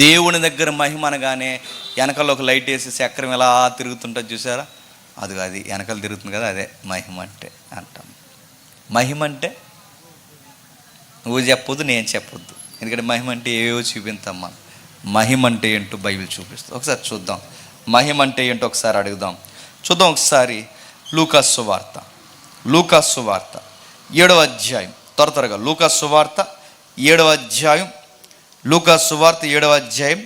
దేవుని దగ్గర మహిమ అనగానే వెనకాల ఒక లైట్ వేసి చక్రం ఎలా తిరుగుతుంటుంది చూసారా? అది అది వెనకాల తిరుగుతుంది కదా అదే మహిమ అంటే అంటాం. మహిమ అంటే నువ్వు చెప్పొద్దు నేను చెప్పొద్దు. ఎందుకంటే మహిమ అంటే ఏవో చూపిస్తాం మనం. మహిమ అంటే ఏంటో బైబిల్ చూపిస్తుంది. ఒకసారి చూద్దాం. మహిమ అంటే ఏంటో ఒకసారి అడుగుదాం. చూద్దాం ఒకసారి లూకాసు వార్త. లూకాసు వార్త. ఏడవ అధ్యాయం. త్వర త్వరగా. లూకాసు వార్త ఏడవ అధ్యాయం లూకా సువార్త ఏడవ అధ్యాయం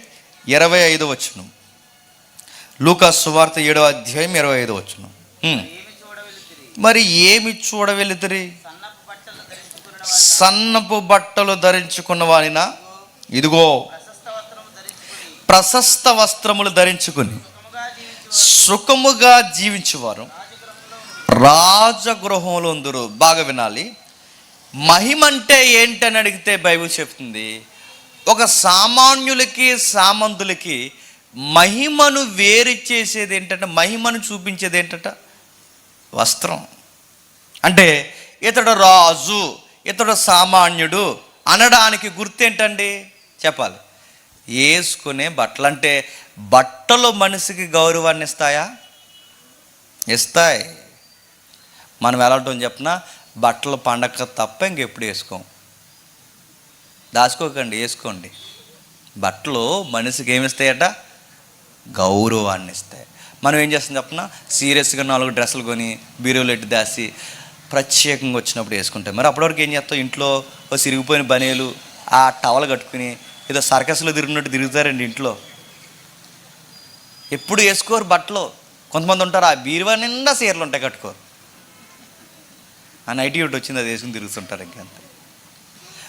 ఇరవై ఐదు వచ్చును లూకా సువార్త ఏడవ అధ్యాయం ఇరవై ఐదు వచ్చును మరి ఏమి చూడవెళుతురి సన్నపు బట్టలు ధరించుకున్న వారిన ఇదిగో ప్రశస్త వస్త్రములు ధరించుకుని సుఖముగా జీవించేవారు. రాజగృహంలో ఉందరు బాగా వినాలి. మహిమ అంటే ఏంటని అడిగితే బైబిల్ చెప్తుంది. ఒక సామాన్యులకి సామంతులకి మహిమను వేరు చేసేది ఏంటంటే? మహిమను చూపించేది ఏంటంట? వస్త్రం. అంటే ఇతడు రాజు ఇతడు సామాన్యుడు అనడానికి గుర్తేంటండి? చెప్పాలి. వేసుకునే బట్టలు అంటే బట్టలు మనిషికి గౌరవాన్ని ఇస్తాయా? ఇస్తాయి. మనం ఎలా ఉంటాం చెప్పిన బట్టలు పండగ తప్ప ఇంకెప్పుడు వేసుకోం. దాచుకోకండి వేసుకోండి. బట్టలు మనిషికి ఏమిస్తాయట గౌరవాన్ని ఇస్తాయి. మనం ఏం చేస్తాం చెప్పిన? సీరియస్గా నాలుగు డ్రెస్సులు కొని బీరువులు ఎట్టి దాసి ప్రత్యేకంగా వచ్చినప్పుడు వేసుకుంటాం. మరి అప్పటివరకు ఏం చేస్తాం? ఇంట్లో ఓ సిరిగిపోయిన బనేలు ఆ టవల్ కట్టుకుని ఏదో సర్కస్లో తిరిగినట్టు తిరుగుతారండి ఇంట్లో. ఎప్పుడు వేసుకోరు బట్టలు? కొంతమంది ఉంటారు ఆ బీరువా నిండా చీరలు ఉంటాయి కట్టుకోరు. ఆ నైటీ ఒకటి వచ్చింది అది వేసుకుని తిరుగుతుంటారు ఇంకంతే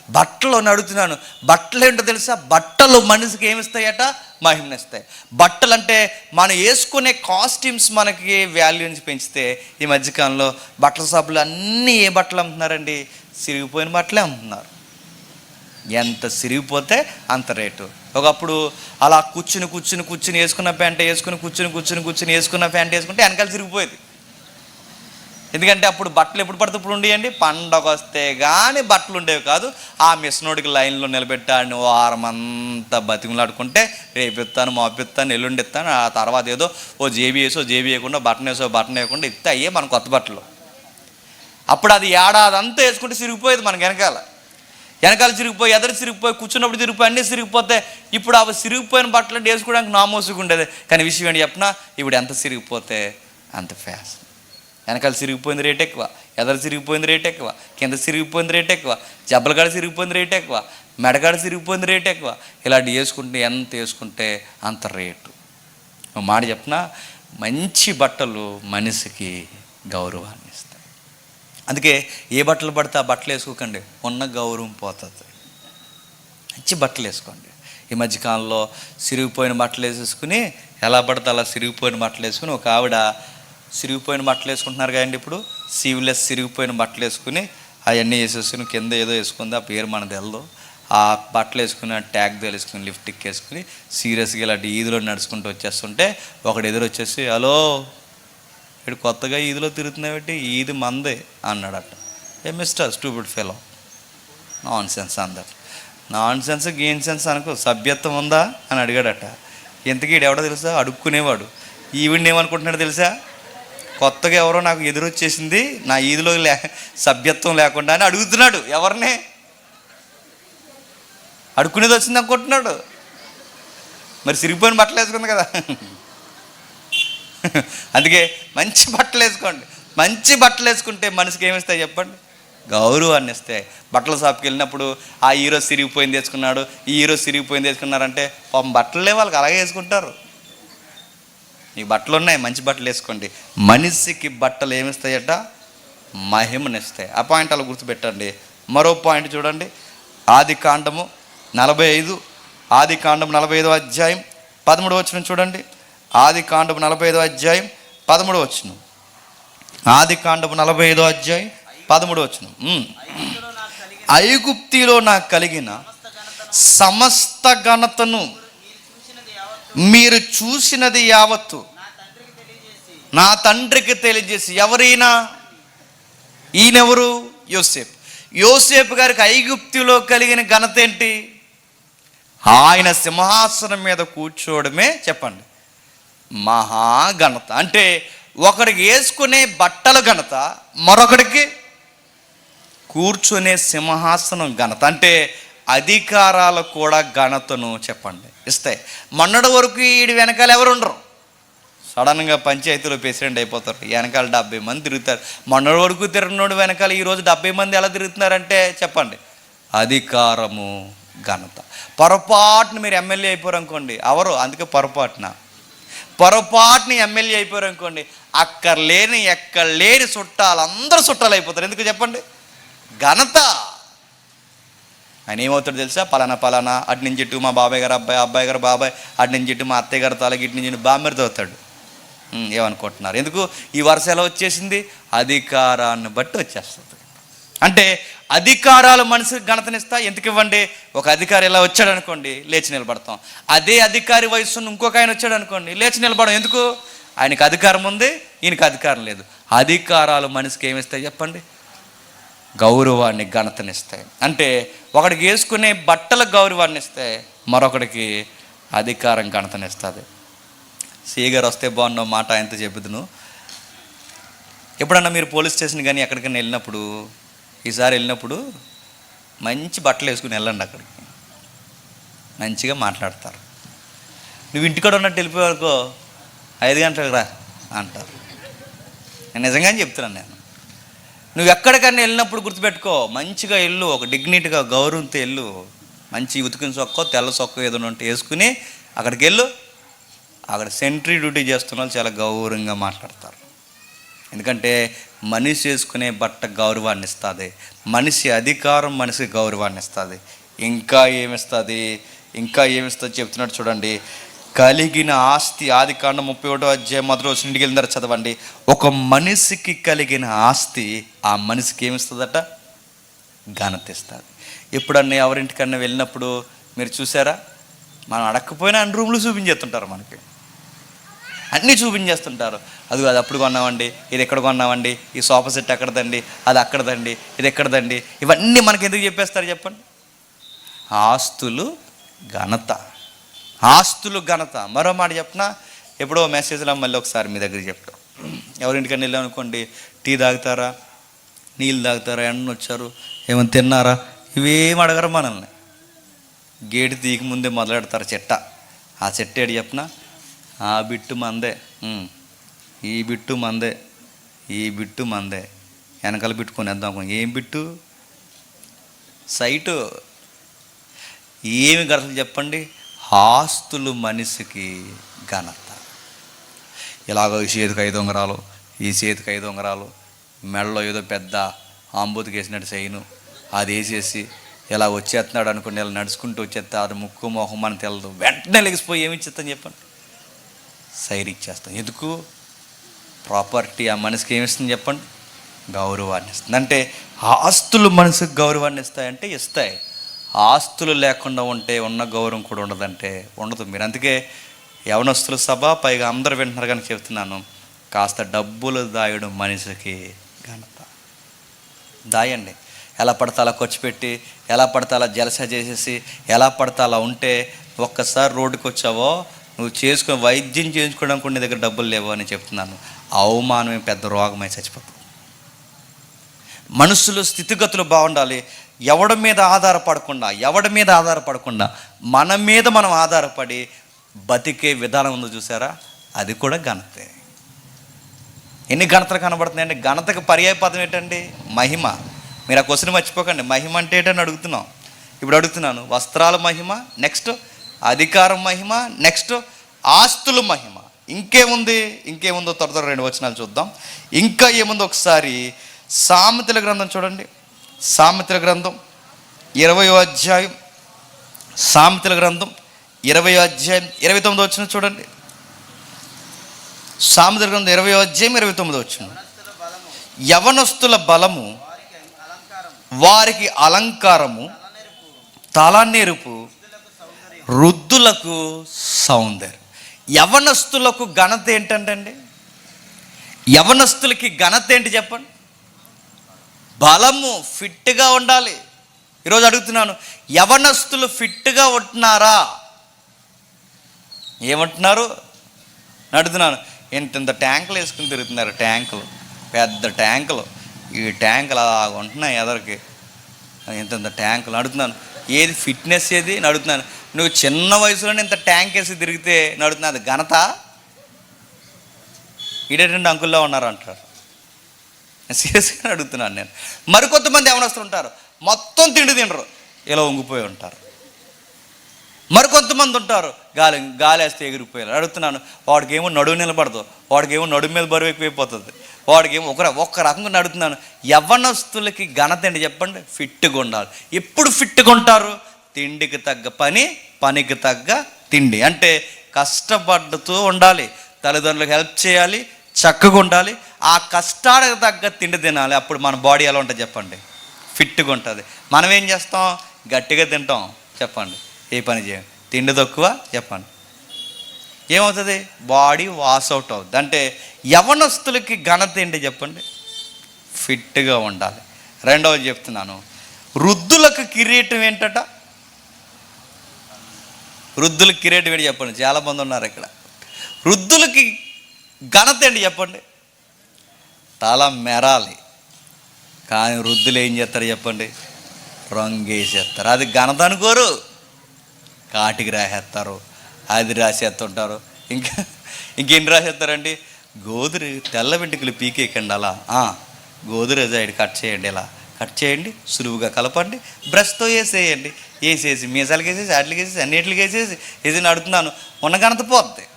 బట్టలు అని అడుగుతున్నాను బట్టలు ఏంటో తెలుసా? బట్టలు మనిషికి ఏమిస్తాయట మహిమనిస్తాయి బట్టలు అంటే మనం వేసుకునే కాస్ట్యూమ్స్ మనకి వాల్యూని పెంచితే ఈ మధ్యకాలంలో బట్టల షాపులు అన్నీ ఏ బట్టలు అమ్ముతున్నారండి? సిరిగిపోయిన బట్టలే అమ్ముతున్నారు. ఎంత సిరిగిపోతే అంత రేటు. ఒకప్పుడు అలా కూర్చుని కూర్చుని కూర్చుని వేసుకున్న ప్యాంట్ వేసుకుని కూర్చుని కూర్చుని కూర్చుని వేసుకున్న ప్యాంట్ వేసుకుంటే వెనకాల సిరిగిపోయేది. ఎందుకంటే అప్పుడు బట్టలు ఎప్పుడు పడితే ఇప్పుడు ఉండేయండి? పండగ వస్తే కానీ బట్టలు ఉండేవి కాదు. ఆ మిషనోడికి లైన్లో నిలబెట్టాడిని వారమంతా అంతా బతిమలాడుకుంటే రేపు ఇస్తాను మోపిస్తాను ఎల్లుండి ఇస్తాను ఆ తర్వాత ఏదో ఓ జేబీ వేసో జేబీ వేయకుండా బటన్ వేసో బటన్ వేయకుండా ఇస్తే అయ్యే మన కొత్త బట్టలు. అప్పుడు అది ఏడాది అంతా వేసుకుంటే సిరిగిపోయేది మనకి వెనకాల. వెనకాల చిరిగిపోయి ఎదరు చిరిగిపోయి కూర్చున్నప్పుడు చిరిగిపోయి అన్నీ చిరిగిపోతే ఇప్పుడు అవి సిరిగిపోయిన బట్టలు వేసుకోవడానికి నామోసుగా ఉండేది కానీ విషయం ఏంటి చెప్పినా? ఇప్పుడు ఎంత సిరిగిపోతే అంత ఫ్యాషన్ వెనకాల సిరిగిపోయింది రేట్ ఎక్కువ ఎదరు సిరిగిపోయింది రేట్ ఎక్కువ కింద సిరిగిపోయింది రేట్ ఎక్కువ జబ్బలకాడ సిరిగిపోయింది రేట్ ఎక్కువ మెడకాడ సిరిగిపోయింది రేట్ ఎక్కువ. ఇలాంటి వేసుకుంటే ఎంత వేసుకుంటే అంత రేటు. మాట చెప్పిన మంచి బట్టలు మనిషికి గౌరవాన్ని ఇస్తాయి. అందుకే ఏ బట్టలు పడితే ఆ బట్టలు వేసుకోకండి ఉన్న గౌరవం పోతుంది. మంచి బట్టలు వేసుకోండి. ఈ మధ్యకాలంలో సిరిగిపోయిన బట్టలు వేసేసుకుని ఎలా పడితే అలా సిరిగిపోయిన బట్టలు వేసుకుని ఒక ఆవిడ సిరిగిపోయిన బట్టలు వేసుకుంటున్నారు కదండి ఇప్పుడు. సీవ్లెస్ సిరిగిపోయిన బట్టలు వేసుకుని అవన్నీ వేసేసుకుని కింద ఏదో వేసుకుంది ఆ పేరు మనది తెలదు. ఆ బట్టలు వేసుకుని ఆ ట్యాగ్ తెలుసుకుని లిఫ్ట్కి వేసుకుని సీరియస్గా ఇలాంటి ఈదులో నడుచుకుంటూ వచ్చేస్తుంటే ఒకడు ఎదురు వచ్చేసి హలో ఇక్కడ కొత్తగా ఈదిలో తిరుగుతున్నాబట్టి ఈది మందే అన్నాడట. ఏ mister stupid fellow nonsense అందరు. నాన్ సెన్స్ గెయిన్ సెన్స్ అనుకో సభ్యత్వం ఉందా? అని అడిగాడట. ఇంతకీ ఎవడో తెలుసా? అడుక్కునేవాడు. ఈవిడ్ని ఏమనుకుంటున్నాడు తెలుసా? కొత్తగా ఎవరో నాకు ఎదురొచ్చేసింది నా ఈదిలో లే సభ్యత్వం లేకుండా అని అడుగుతున్నాడు ఎవరిని? అడుక్కునేది వచ్చింది అనుకుంటున్నాడు. మరి సిరిగిపోయిన బట్టలు వేసుకుంది కదా. అందుకే మంచి బట్టలు వేసుకోండి. మంచి బట్టలు వేసుకుంటే మనిషికి ఏమిస్తాయి చెప్పండి? గౌరవాన్ని ఇస్తాయి. బట్టల షాప్కి వెళ్ళినప్పుడు ఆ హీరో సిరిగిపోయింది వేసుకున్నాడు ఈ హీరో సిరిగిపోయింది వేసుకున్నారంటే పాపం బట్టలే వాళ్ళకి అలాగే వేసుకుంటారు. మీకు బట్టలు ఉన్నాయి మంచి బట్టలు వేసుకోండి. మనిషికి బట్టలు ఏమిస్తాయట? మహిమనిస్తాయి. ఆ పాయింట్ అలా గుర్తుపెట్టండి. మరో పాయింట్ చూడండి. ఆది కాండము నలభై ఐదు ఆది కాండం నలభై ఐదో అధ్యాయం పదమూడు వచ్చిన చూడండి. ఆది కాండము నలభై ఐదో అధ్యాయం పదమూడు వచ్చిన ఆది కాండము నలభై ఐదో అధ్యాయం పదమూడు వచ్చిన ఐగుప్తిలో నాకు కలిగిన సమస్త ఘనతను మీరు చూసినది యావత్తు. నా తండ్రికి తెలియజేసి ఎవరైనా? ఈయనెవరు? యోసేపు. యోసేపు గారికి ఐగుప్తిలో కలిగిన ఘనత ఏంటి? ఆయన సింహాసనం మీద కూర్చోవడమే చెప్పండి. మహాఘనత. అంటే ఒకడికి వేసుకునే బట్టల ఘనత మరొకడికి కూర్చునే సింహాసనం ఘనత. అంటే అధికారాలకు కూడా ఘనతను చెప్పండి. ఇస్తాయి. మొన్నటి వరకు వీడి వెనకాల ఎవరు ఉండరు సడన్గా పంచాయతీలో ప్రెసిడెంట్ అయిపోతారు. వెనకాల డెబ్బై మంది తిరుగుతారు. మొన్నటి వరకు తిరిగినోడు వెనకాల ఈరోజు డెబ్బై మంది ఎలా తిరుగుతున్నారంటే చెప్పండి. అధికారము ఘనత. పొరపాటున మీరు ఎమ్మెల్యే అయిపోరు అనుకోండి. ఎవరు? అందుకే పొరపాటున. పొరపాటున ఎమ్మెల్యే అయిపోయారు అనుకోండి. అక్కడ లేని ఎక్కడ లేని చుట్టాలు అందరూ చుట్టాలు అయిపోతారు ఎందుకు చెప్పండి? ఘనత. ఆయన ఏమవుతాడు తెలుసా? పలానా పలానా అటు నుంచి ఇటు మా బాబాయ్ గారు అబ్బాయి అబ్బాయి గారు బాబాయ్ అటు నుంచి ఇటు మా అత్తయ్య గారు తలకి ఇటు నుంచి ఇటు బామ్మరితో అవుతాడు. ఏమనుకుంటున్నారు? ఎందుకు? ఈ వరుస ఎలా వచ్చేసింది? అధికారాన్ని బట్టి వచ్చేస్తుంది. అంటే అధికారాలు మనసుకి ఘనతనిస్తా ఎందుకు ఇవ్వండి? ఒక అధికారి ఇలా వచ్చాడు అనుకోండి లేచి నిలబడతాం. అదే అధికారి వయసున్న ఇంకొక ఆయన వచ్చాడు అనుకోండి లేచి నిలబడం ఎందుకు? ఆయనకి అధికారం ఉంది ఈయనకి అధికారం లేదు. అధికారాలు మనిషికి ఏమిస్తాయి చెప్పండి? గౌరవాన్ని ఘనతనిస్తాయి. అంటే ఒకడికి వేసుకునే బట్టల గౌరవాన్ని ఇస్తాయి మరొకడికి అధికారం ఘనతనిస్తుంది. సీగారు వస్తే బాగున్నావు మాట ఆయనతో చెబుతును ఎప్పుడన్నా మీరు పోలీస్ స్టేషన్ కానీ ఎక్కడికైనా వెళ్ళినప్పుడు ఈసారి వెళ్ళినప్పుడు మంచి బట్టలు వేసుకుని వెళ్ళండి అక్కడికి. మంచిగా మాట్లాడతారు. నువ్వు ఇంటికాడ ఉన్నట్టు వెళ్ళిపోయావుకో ఐదు గంటలకు రా అంటారు. నేను నిజంగానే చెప్తున్నాను నేను. నువ్వు ఎక్కడికైనా వెళ్ళినప్పుడు గుర్తుపెట్టుకో మంచిగా వెళ్ళు ఒక డిగ్నిటీగా గౌరవంతో వెళ్ళు. మంచి ఉతికిన సొక్కో తెల్ల సొక్కో ఏదైనా ఉంటే వేసుకుని అక్కడికి వెళ్ళు. అక్కడ సెంట్రీ డ్యూటీ చేస్తున్న వాళ్ళు చాలా గౌరవంగా మాట్లాడతారు. ఎందుకంటే మనిషి వేసుకునే బట్ట గౌరవాన్ని ఇస్తుంది. మనిషి అధికారం మనిషికి గౌరవాన్ని ఇస్తుంది. ఇంకా ఏమిస్తుంది? ఇంకా ఏమిస్తుంది చెప్తున్నాడు చూడండి. కలిగిన ఆస్తి ఆది కాండ ముప్పై ఒకటో అధ్యాయం మొదటి రోజు ఇంటికి వెళ్ళిన చదవండి. ఒక మనిషికి కలిగిన ఆస్తి ఆ మనిషికి ఏమిస్తుందట? ఘనత ఇస్తుంది. ఎప్పుడన్నా ఎవరింటికన్నా వెళ్ళినప్పుడు మీరు చూసారా? మనం అడగకపోయినా అన్ని రూమ్లు చూపించేస్తుంటారు మనకి. అన్నీ చూపించేస్తుంటారు. అది అది అప్పుడు కొన్నామండి ఇది ఎక్కడ కొన్నామండి ఈ సోఫా సెట్ ఎక్కడదండి అది అక్కడదండి ఇది ఎక్కడదండి ఇవన్నీ మనకి ఎందుకు చెప్పేస్తారు చెప్పండి? ఆస్తులు ఘనత. ఆస్తులు ఘనత. మరో మాట చెప్పనా? ఎప్పుడో మెసేజ్లో మళ్ళీ ఒకసారి మీ దగ్గర చెప్తాం. ఎవరింటికన్నా వెళ్ళామనుకోండి టీ తాగుతారా? నీళ్ళు తాగుతారా? ఎండ వచ్చారు? ఏమైనా తిన్నారా? ఇవేం అడగరు మనల్ని. గేటు తీయక ముందే మొదలెడతారు చెట్ట. ఆ చెట్ట ఏడు చెప్పనా? ఆ బిట్టు మందే. ఈ బిట్టు మందే. ఈ బిట్టు మందే. వెనకాల బిట్టుకొని వేద్దాం ఏం బిట్టు? సైటు. ఏమి గడతలు చెప్పండి? ఆస్తులు మనిషికి ఘనత. ఇలాగో ఈ చేతికి ఐదు ఉంగరాలు ఈ చేతికి ఐదు ఉంగరాలు మెడలో ఏదో పెద్ద ఆంబూతికి వేసినట్టు చేయను. అది వేసేసి ఇలా వచ్చేస్తున్నాడు అనుకుని ఇలా నడుచుకుంటూ వచ్చేస్తా అది ముక్కు మొహం అని తెలదు. వెంటనే లెగిసిపోయి ఏమి ఇచ్చేస్తాను చెప్పండి? సైడ్ ఇచ్చేస్తాం. ఎందుకు? ప్రాపర్టీ ఆ మనిషికి ఏమిస్తుంది చెప్పండి? గౌరవాన్ని ఇస్తుంది. అంటే ఆస్తులు మనసుకు గౌరవాన్ని ఇస్తాయంటే ఇస్తాయి. ఆస్తులు లేకుండా ఉంటే ఉన్న గౌరవం కూడా ఉండదంటే ఉండదు. మీరు అందుకే యవనస్తుల సభ పైగా అందరు వింటున్నారు కానీ చెప్తున్నాను. కాస్త డబ్బులు దాయడం మనిషికి ఘనత. దాయండి. ఎలా పడితే అలా ఖర్చు పెట్టి ఎలా పడితే అలా జలస చేసేసి ఎలా పడితే అలా ఉంటే ఒక్కసారి రోడ్డుకి వచ్చావో నువ్వు చేసుకుని వైద్యం చేయించుకోవడానికి నీ దగ్గర డబ్బులు లేవు అని చెప్తున్నాను. అవమానమే పెద్ద రోగమై చచ్చిపోతుంది. మనుషులు స్థితిగతులు బాగుండాలి. ఎవడి మీద ఆధారపడకుండా ఎవడి మీద ఆధారపడకుండా మన మీద మనం ఆధారపడి బతికే విధానం ఉందో చూసారా? అది కూడా ఘనతే. ఎన్ని ఘనతలు కనబడుతున్నాయండి? ఘనతకు పర్యాయ పదం ఏంటండి? మహిమ. మీరు ఆ క్వశ్చన్ మర్చిపోకండి. మహిమ అంటే ఏంటని అడుగుతున్నాం. ఇప్పుడు అడుగుతున్నాను. వస్త్రాల మహిమ నెక్స్ట్ అధికారం మహిమ నెక్స్ట్ ఆస్తుల మహిమ. ఇంకేముంది? ఇంకేముందో త్వర త్వర రెండు వచనాలు చూద్దాం. ఇంకా ఏముందో ఒకసారి? సామెతల గ్రంథం చూడండి. సామెతల గ్రంథం ఇరవై అధ్యాయం. సామెతల గ్రంథం ఇరవై అధ్యాయం ఇరవై తొమ్మిది వచ్చిన చూడండి. సామెతల గ్రంథం ఇరవై అధ్యాయం ఇరవై తొమ్మిది వచ్చిన యవనస్తుల బలము వారికి అలంకారము తలనెరుపు వృద్ధులకు సౌందర్యం. యవనస్తులకు ఘనత ఏంటంటే యవనస్తులకి ఘనత ఏంటి చెప్పండి? బలము ఫిట్గా ఉండాలి. ఈరోజు అడుగుతున్నాను యవనస్తులు ఫిట్గా ఉంటున్నారా? ఏమంటున్నారు? అడుగుతున్నాను ఇంత ఇంత ట్యాంకులు వేసుకుని తిరుగుతున్నారు? ట్యాంకులు పెద్ద ట్యాంకులు. ఈ ట్యాంకులు అలా ఉంటున్నాయి ఎదరికి. ఇంత ఇంత ట్యాంకులు అడుగుతున్నాను. ఏది ఫిట్నెస్ ఏది? అని అడుగుతున్నాను. నువ్వు చిన్న వయసులోనే ఇంత ట్యాంక్ వేసి తిరిగితే నడుతున్నా అది ఘనత? ఈడేటండి అంకుల్లో ఉన్నారు అంటారు సీరియస్గా అడుగుతున్నాను నేను. మరికొంతమంది ఏమనొస్తూ ఉంటారు మొత్తం తిండి తినరు. ఇలా వంగిపోయి ఉంటారు. మరికొంతమంది ఉంటారు గాలి గాలి వేస్తే ఎగిరిపోయారు. అడుగుతున్నాను వాడికేమో నడువు నిలబడదు వాడికేమో నడుము మీద బరువు ఎక్కువైపోతుంది. వాడికేమో ఒక ఒక్క రకంగా నడుతున్నాను యవ్వనస్తులకి ఘనత ఏంటి చెప్పండి? ఫిట్గా ఉండాలి. ఎప్పుడు ఫిట్గా ఉంటారు? తిండికి తగ్గ పని పనికి తగ్గ తిండి. అంటే కష్టపడుతూ ఉండాలి. తల్లిదండ్రులకు హెల్ప్ చేయాలి చక్కగా ఉండాలి. ఆ కష్టానికి తగ్గ తిండి తినాలి. అప్పుడు మన బాడీ ఎలా ఉంటుంది చెప్పండి. ఫిట్గా ఉంటుంది. మనం ఏం చేస్తాం? గట్టిగా తింటాం. చెప్పండి. ఏ పని చేయం? తిండి తక్కువ? చెప్పండి. ఏమవుతుంది? బాడీ వాస్ అవుట్ అవుతుంది అంటే యవనస్తులకి ఘనత ఏంటి చెప్పండి. ఫిట్గా ఉండాలి. రెండవది చెప్తున్నాను. వృద్ధులకు కిరీటం ఏంటట? వృద్ధులకు కిరీటం ఏంటి చెప్పండి. చాలామంది ఉన్నారు ఇక్కడ. వృద్ధులకి ఘనత ఏంటి చెప్పండి? తల మెరాలి. కానీ వృద్ధులు ఏం చేస్తారు చెప్పండి? రంగు వేసేస్తారు అది ఘనత అనుకోరు. కాటికి రాసేస్తారు. అది రాసేస్తుంటారు. ఇంకా ఇంకేం రాసేస్తారండి? గోధురి తెల్ల వెంటుకలు పీకేయకండి అలా. గోధుర సైడ్ కట్ చేయండి ఇలా. కట్ చేయండి సులువుగా కలపండి బ్రష్తో వేసేయండి. వేసేసి మీసాలకి వేసేసి వాటికి వేసేసి అన్నిటికి వేసేసి ఇది నడుతున్నాను ఉన్న ఘనత పోద్ది.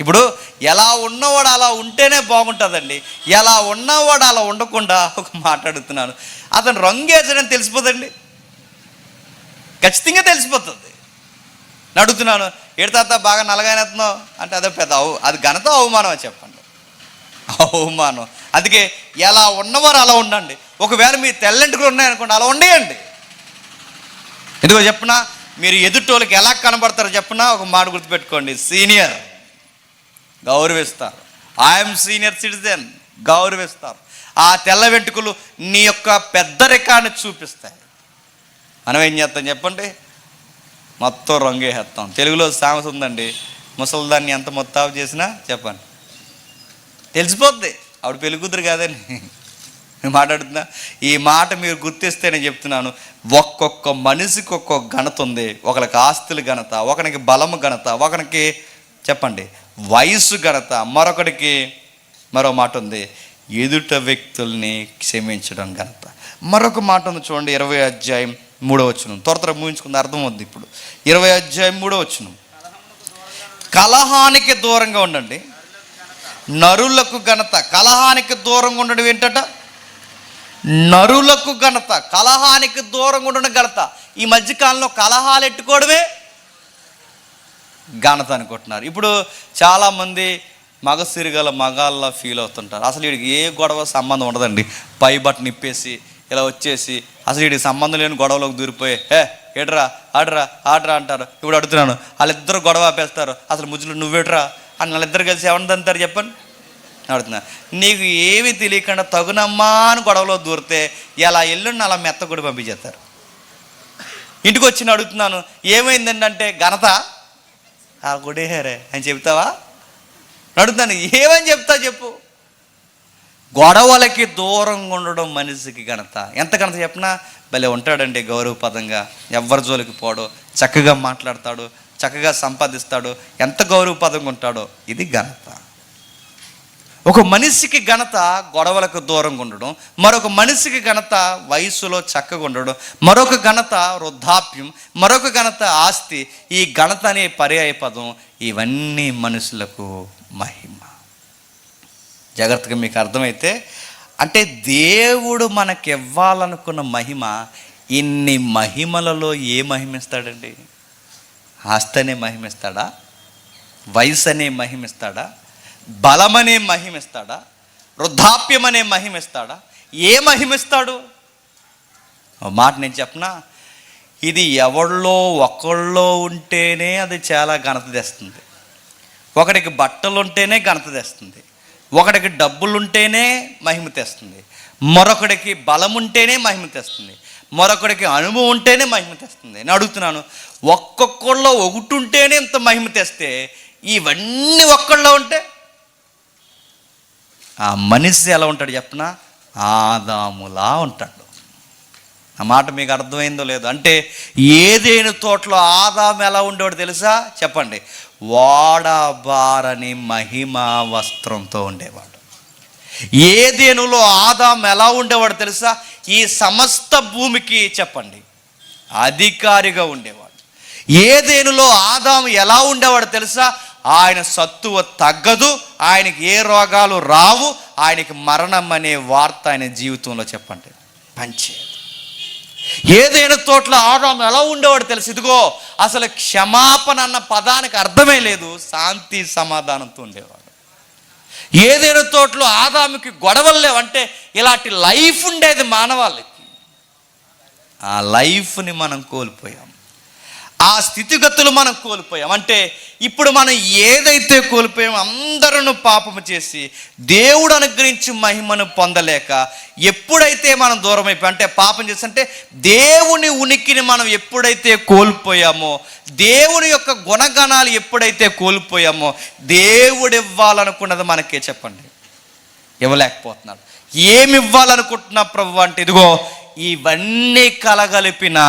ఇప్పుడు ఎలా ఉన్నవాడు అలా ఉంటేనే బాగుంటుందండి. ఎలా ఉన్నవాడు అలా ఉండకుండా ఒక మాట్లాడుతున్నాను అతను రంగు వేసడని తెలిసిపోదండి. ఖచ్చితంగా తెలిసిపోతుంది. నడుగుతున్నాను ఎడతాత బాగా నల్లగానేస్తున్నావు అంటే అదే పెద్ద అవు అది ఘనత అవమానం అని చెప్పండి. అవమానం. అందుకే ఎలా ఉన్నవారు అలా ఉండండి. ఒకవేళ మీ తెల్లంటికలు ఉన్నాయనుకోండి అలా ఉండేయండి. ఎందుకో చెప్పిన మీరు ఎదుటోళ్ళకి ఎలా కనబడతారో చెప్పిన ఒక మాట గుర్తుపెట్టుకోండి సీనియర్. గౌరవిస్తారు. ఐఎమ్ సీనియర్ సిటిజన్ గౌరవిస్తారు. ఆ తెల్ల వెంట్రుకలు నీ యొక్క పెద్దరికాన్ని చూపిస్తాయి. మనం ఏం చేస్తాం చెప్పండి? మొత్తం రంగు తెలుగులో సామెత ఉందండి. ముసలిదాన్ని ఎంత మొత్తావు చేసినా చెప్పండి. తెలిసిపోద్ది. ఆవిడ పెళ్ళి కూతురు కాదని. నేను మాట్లాడుతున్నా. ఈ మాట మీరు గుర్తిస్తే నేను చెప్తున్నాను. ఒక్కొక్క మనిషికి ఒక్కొక్క ఘనత ఉంది. ఒకరికి ఆస్తుల ఘనత ఒకరికి బలము ఘనత ఒకరికి చెప్పండి. వయసు ఘనత మరొకడికి మరో మాట ఉంది ఎదుట వ్యక్తుల్ని క్షమించడం ఘనత మరొక మాట ఉంది చూడండి ఇరవై అధ్యాయం మూడో వచ్చును త్వర త్వర ముగించుకుంది అర్థం ఉంది ఇప్పుడు. ఇరవై అధ్యాయం మూడో వచ్చును కలహానికి దూరంగా ఉండండి. నరులకు ఘనత. కలహానికి దూరంగా ఉండడం ఏంటట? నరులకు ఘనత. కలహానికి దూరంగా ఉండడం ఘనత ఈ మధ్యకాలంలో కలహాలు ఎట్టుకోవడమే ఘనత అనుకుంటున్నారు. ఇప్పుడు చాలామంది మగసిరిగల మగాళ్ళ ఫీల్ అవుతుంటారు. అసలు వీడికి ఏ గొడవ సంబంధం ఉండదండి. పై బట్టను ఇప్పేసి ఇలా వచ్చేసి అసలు వీడికి సంబంధం లేని గొడవలోకి దూరిపోయి హే ఏడ్రా ఆడరా ఆడరా అంటారు. ఇప్పుడు అడుగుతున్నాను వాళ్ళిద్దరు గొడవ ఆపేస్తారు. అసలు ముజ్జులు నువ్వేట్రా అని వాళ్ళిద్దరు కలిసి ఎవరిని అంటారు చెప్పండి. అడుగుతున్నా నీకు ఏమీ తెలియకుండా తగునమ్మా అని గొడవలో దూరితే ఇలా ఎల్లుండి అలా మెత్త కూడా పంపించేస్తారు? ఇంటికి వచ్చి అడుగుతున్నాను అడుగుతున్నాను ఏమైందంటే ఘనత ఆ గుడేహరే అని చెప్తావా? అడుగుతాను ఏమని చెప్తా చెప్పు. గొడవలకి దూరంగా ఉండడం మనిషికి ఘనత. ఎంత ఘనత చెప్పినా? భలే ఉంటాడండి గౌరవపదంగా ఎవరి జోలికి పోడు. చక్కగా మాట్లాడతాడు. చక్కగా సంపాదిస్తాడు. ఎంత గౌరవపదంగా ఉంటాడో. ఇది ఘనత. ఒక మనిషికి ఘనత గొడవలకు దూరంగా ఉండడం మరొక మనిషికి ఘనత వయసులో చక్కగా ఉండడం మరొక ఘనత వృద్ధాప్యం మరొక ఘనత ఆస్తి ఈ ఘనత అనే పర్యాయ పదం ఇవన్నీ మనుషులకు మహిమ. జాగ్రత్తగా మీకు అర్థమైతే అంటే దేవుడు మనకి ఇవ్వాలనుకున్న మహిమ ఇన్ని మహిమలలో ఏ మహిమిస్తాడండి? ఆస్తి అనే మహిమిస్తాడా వయసు అనే మహిమిస్తాడా బలమనే మహిమిస్తాడా? వృద్ధాప్యం అనే మహిమిస్తాడా? ఏ మహిమిస్తాడు? మాట నేను చెప్పనా? ఇది ఎవళ్ళో ఒకళ్ళో ఉంటేనే అది చాలా ఘనత తెస్తుంది. ఒకడికి బట్టలు ఉంటేనే ఘనత తెస్తుంది. ఒకడికి డబ్బులు ఉంటేనే మహిమ తెస్తుంది. మరొకడికి బలం ఉంటేనే మహిమ తెస్తుంది. మరొకడికి అనుభవం ఉంటేనే మహిమ తెస్తుంది. నేను అడుగుతున్నాను ఒక్కొక్కళ్ళో ఒకటి ఉంటేనే ఇంత మహిమ తెస్తే ఇవన్నీ ఒక్కళ్ళో ఉంటే ఆ మనిషి ఎలా ఉంటాడు చెప్పనా? ఆదాములా ఉంటాడు. ఆ మాట మీకు అర్థమైందో లేదో? అంటే ఏదైనా తోటలో ఆదాము ఎలా ఉండేవాడు తెలుసా? చెప్పండి. వాడబారని మహిమ వస్త్రంతో ఉండేవాడు. ఏదేనులో ఆదాం ఎలా ఉండేవాడు తెలుసా? ఈ సమస్త భూమికి చెప్పండి. అధికారిగా ఉండేవాడు. ఏదేనులో ఆదాము ఎలా ఉండేవాడు తెలుసా? ఆయన సత్తువ తగ్గదు ఆయనకి ఏ రోగాలు రావు ఆయనకి మరణం అనే వార్త ఆయన జీవితంలో చెప్పండి. పంచేది ఏదైనా తోటలో ఆదాం ఎలా ఉండేవాడు తెలుసు? ఇదిగో అసలు క్షమాపణ అన్న పదానికి అర్థమే లేదు శాంతి సమాధానంతో ఉండేవాడు. ఏదైనా తోటలో ఆదాముకి గొడవలు లేవంటే ఇలాంటి లైఫ్ ఉండేది మానవాళ్ళకి. ఆ లైఫ్ని మనం కోల్పోయాం. ఆ స్థితిగతులు మనం కోల్పోయాం. అంటే ఇప్పుడు మనం ఏదైతే కోల్పోయామో అందరూ పాపము చేసి దేవుడు అనుగ్రహించి మహిమను పొందలేక ఎప్పుడైతే మనం దూరం అయిపోయాం అంటే పాపం చేసి అంటే దేవుని ఉనికిని మనం ఎప్పుడైతే కోల్పోయామో దేవుని యొక్క గుణగణాలు ఎప్పుడైతే కోల్పోయామో దేవుడు ఇవ్వాలనుకున్నది మనకే చెప్పండి. ఇవ్వలేకపోతున్నాడు ఏమి ఇవ్వాలనుకుంటున్నా ప్రభు అంటే ఇదిగో ఇవన్నీ కలగలిపినా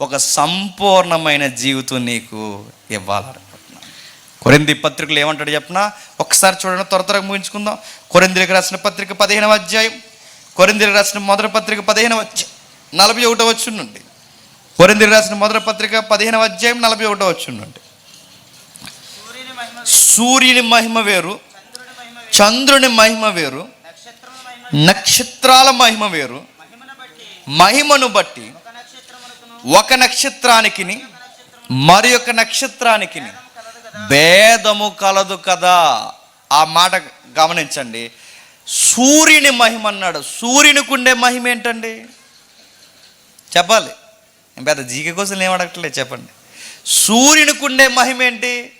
ఒక సంపూర్ణమైన జీవితం నీకు ఇవ్వాలనుకుంటున్నాను. కొరింది పత్రికలు ఏమంటాడు చెప్పిన? ఒకసారి చూడండి త్వర త్వరగా ముగించుకుందాం. కొరిందికి రాసిన పత్రిక పదిహేనవ అధ్యాయం. కొరిందికి రాసిన మొదటి పత్రిక పదిహేనవ అధ్యాయం. నలభై ఒకటో వచ్చి నుండి. కొరిందికి రాసిన మొదటి పత్రిక పదిహేనవ అధ్యాయం నలభై ఒకటో వచ్చి నుండి. సూర్యుని మహిమ వేరు చంద్రుని మహిమ వేరు, నక్షత్రాల మహిమ వేరు మహిమను బట్టి ఒక నక్షత్రానికి నక్షత్రానికిని మరి ఒక నక్షత్రానికి భేదము కలదు కదా. ఆ మాట గమనించండి. సూర్యుని మహిమ అన్నాడు సూర్యునికి ఉండే మహిమ ఏంటండి? చెప్పాలి. పెద్ద జీకే కోసం ఏం అడగట్లేదు చెప్పండి. సూర్యునికి ఉండే మహిమ ఏంటి?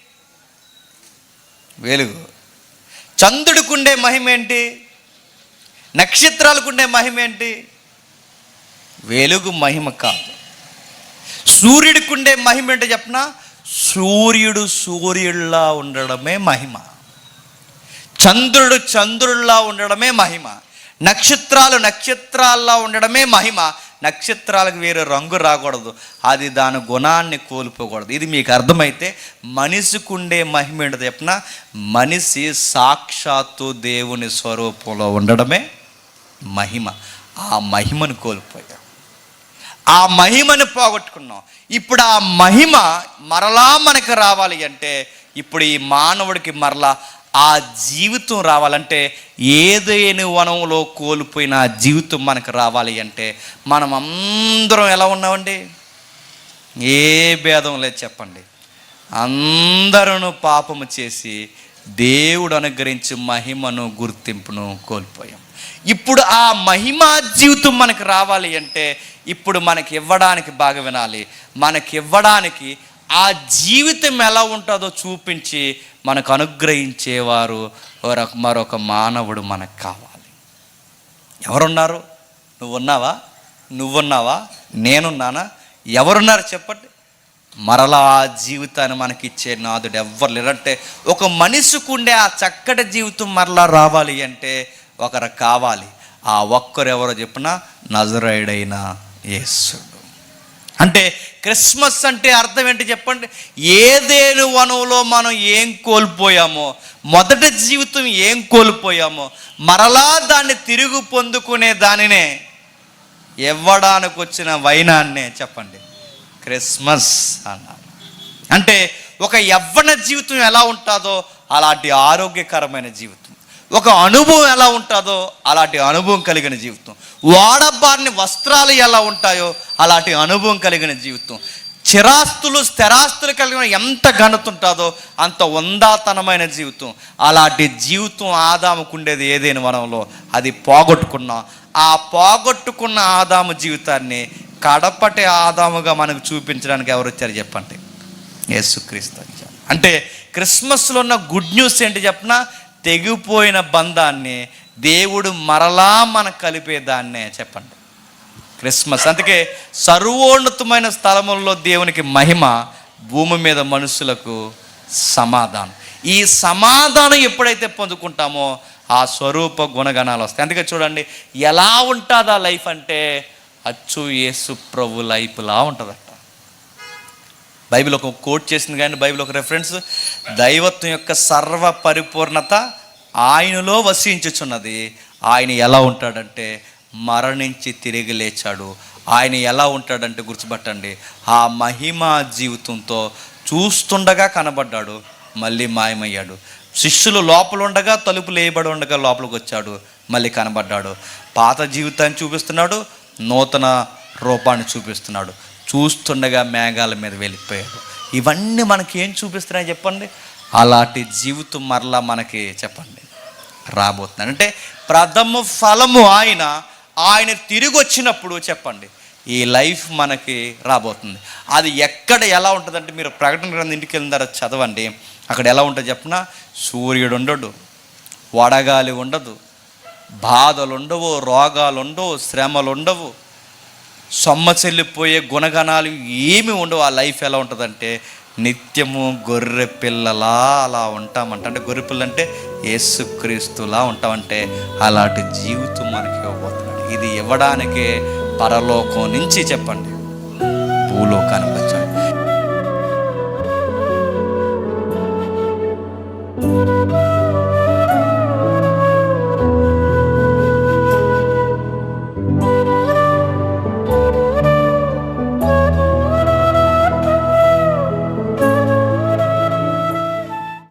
వెలుగు. చంద్రుడికి ఉండే మహిమ ఏంటి? నక్షత్రాలకు ఉండే మహిమ ఏంటి? వెలుగు మహిమ కాదు. సూర్యుడికి ఉండే మహిమ ఏంటో చెప్పిన? సూర్యుడు సూర్యుడిలా ఉండడమే మహిమ. చంద్రుడు చంద్రుడిలా ఉండడమే మహిమ. నక్షత్రాలు నక్షత్రాల్లా ఉండడమే మహిమ. నక్షత్రాలకు వేరే రంగు రాకూడదు. అది దాని గుణాన్ని కోల్పోకూడదు. ఇది మీకు అర్థమైతే మనిషికుండే మహిమ ఏంటో చెప్పిన? మనిషి సాక్షాత్తు దేవుని స్వరూపంలో ఉండడమే మహిమ. ఆ మహిమను కోల్పోయాడు. ఆ మహిమను పోగొట్టుకున్నాం. ఇప్పుడు ఆ మహిమ మరలా మనకు రావాలి అంటే ఇప్పుడు ఈ మానవుడికి మరలా ఆ జీవితం రావాలంటే ఏదైనా వనంలో కోల్పోయిన ఆ జీవితం మనకు రావాలి అంటే మనం అందరం ఎలా ఉన్నామండి? ఏ భేదం లేదు చెప్పండి. అందరూ పాపము చేసి దేవుడు అనుగ్రహించి మహిమను గుర్తింపును కోల్పోయాం. ఇప్పుడు ఆ మహిమ జీవితం మనకు రావాలి అంటే ఇప్పుడు మనకి ఇవ్వడానికి బాగా వినాలి. మనకి ఇవ్వడానికి ఆ జీవితం ఎలా ఉంటుందో చూపించి మనకు అనుగ్రహించేవారు మరొక మరొక మానవుడు మనకు కావాలి. ఎవరున్నారు? నువ్వున్నావా? నువ్వున్నావా? నేనున్నానా? ఎవరున్నారు చెప్పండి. మరలా ఆ జీవితాన్ని మనకి ఇచ్చే నాదుడు ఎవ్వరు లేరంటే ఒక మనిషికి ఉండే ఆ చక్కటి జీవితం మరలా రావాలి అంటే ఒకరు కావాలి. ఆ ఒక్కరు ఎవరో చెప్పిన నజరైడైన యేసుడు అంటే క్రిస్మస్ అంటే అర్థం ఏంటి చెప్పండి? ఏదేను వనంలో మనం ఏం కోల్పోయామో మొదటి జీవితం ఏం కోల్పోయామో మరలా దాన్ని తిరిగి పొందుకునే దానినే ఇవ్వడానికి వచ్చిన వైనాన్నే చెప్పండి. క్రిస్మస్ అన్నారు. అంటే ఒక యవ్వన జీవితం ఎలా ఉంటుందో అలాంటి ఆరోగ్యకరమైన జీవితం. ఒక అనుభవం ఎలా ఉంటుందో అలాంటి అనుభవం కలిగిన జీవితం. వాడబారిని వస్త్రాలు ఎలా ఉంటాయో అలాంటి అనుభవం కలిగిన జీవితం. చిరాస్తులు స్థిరాస్తులు కలిగిన ఎంత ఘనత ఉంటుందో అంత ఉందాతనమైన జీవితం. అలాంటి జీవితం ఆదాముకుండేది ఏదైనా వనంలో. అది పోగొట్టుకున్నాం ఆ పోగొట్టుకున్న ఆదాము జీవితాన్ని కడపటి ఆదాముగా మనకు చూపించడానికి ఎవరు వచ్చారు చెప్పండి? యేసుక్రీస్తు అంటే క్రిస్మస్లో ఉన్న గుడ్ న్యూస్ ఏంటి చెప్పినా? తెగిపోయిన బంధాన్ని దేవుడు మరలా మనకు కలిపేదాన్నే చెప్పండి. క్రిస్మస్. అందుకే సర్వోన్నతమైన స్థలముల్లో దేవునికి మహిమ భూమి మీద మనుషులకు సమాధానం. ఈ సమాధానం ఎప్పుడైతే పొందుకుంటామో ఆ స్వరూప గుణగణాలు వస్తాయి. అందుకే చూడండి ఎలా ఉంటుంది ఆ లైఫ్ అంటే అచ్చు యేసు ప్రభు లైఫ్లా ఉంటుంది. బైబిల్ ఒక కోట్ చేసింది కానీ బైబిల్ ఒక రెఫరెన్స్ దైవత్వం యొక్క సర్వ పరిపూర్ణత ఆయనలో వసించుచున్నది. ఆయన ఎలా ఉంటాడంటే మరణించి తిరిగి లేచాడు. ఆయన ఎలా ఉంటాడంటే గుర్తుపట్టండి. ఆ మహిమ జీవితంతో చూస్తుండగా కనబడ్డాడు. మళ్ళీ మాయమయ్యాడు. శిష్యులు లోపల ఉండగా తలుపులు వేయబడి ఉండగా లోపలికి వచ్చాడు. మళ్ళీ కనబడ్డాడు. పాత జీవితాన్ని చూపిస్తున్నాడు. నూతన రూపాన్ని చూపిస్తున్నాడు. చూస్తుండగా మేఘాల మీద వెళ్ళిపోయాడు. ఇవన్నీ మనకి ఏం చూపిస్తున్నాయి చెప్పండి? అలాంటి జీవితం మరలా మనకి చెప్పండి. రాబోతున్నాడు అంటే ప్రథమ ఫలము ఆయన ఆయన తిరిగి వచ్చినప్పుడు చెప్పండి. ఈ లైఫ్ మనకి రాబోతుంది. అది ఎక్కడ ఎలా ఉంటుందంటే మీరు ప్రకటన గ్రంథం ఇంటికి వెళ్ళిన తర్వాత చదవండి. అక్కడ ఎలా ఉంటుంది చెప్పిన? సూర్యుడు ఉండడు వడగాలి ఉండదు బాధలు ఉండవు రోగాలు ఉండవు శ్రమలు ఉండవు సొమ్మ చెల్లిపోయే గుణగణాలు ఏమి ఉండవు. ఆ లైఫ్ ఎలా ఉంటుందంటే నిత్యము గొర్రె పిల్లలా అలా ఉంటామంట. అంటే గొర్రె పిల్ల అంటే యేసుక్రీస్తులా ఉంటామంటే అలాంటి జీవితం మనకి ఇవ్వబోతున్నాడు. ఇది ఇవ్వడానికే పరలోకం నుంచి చెప్పండి. భూలోకానికి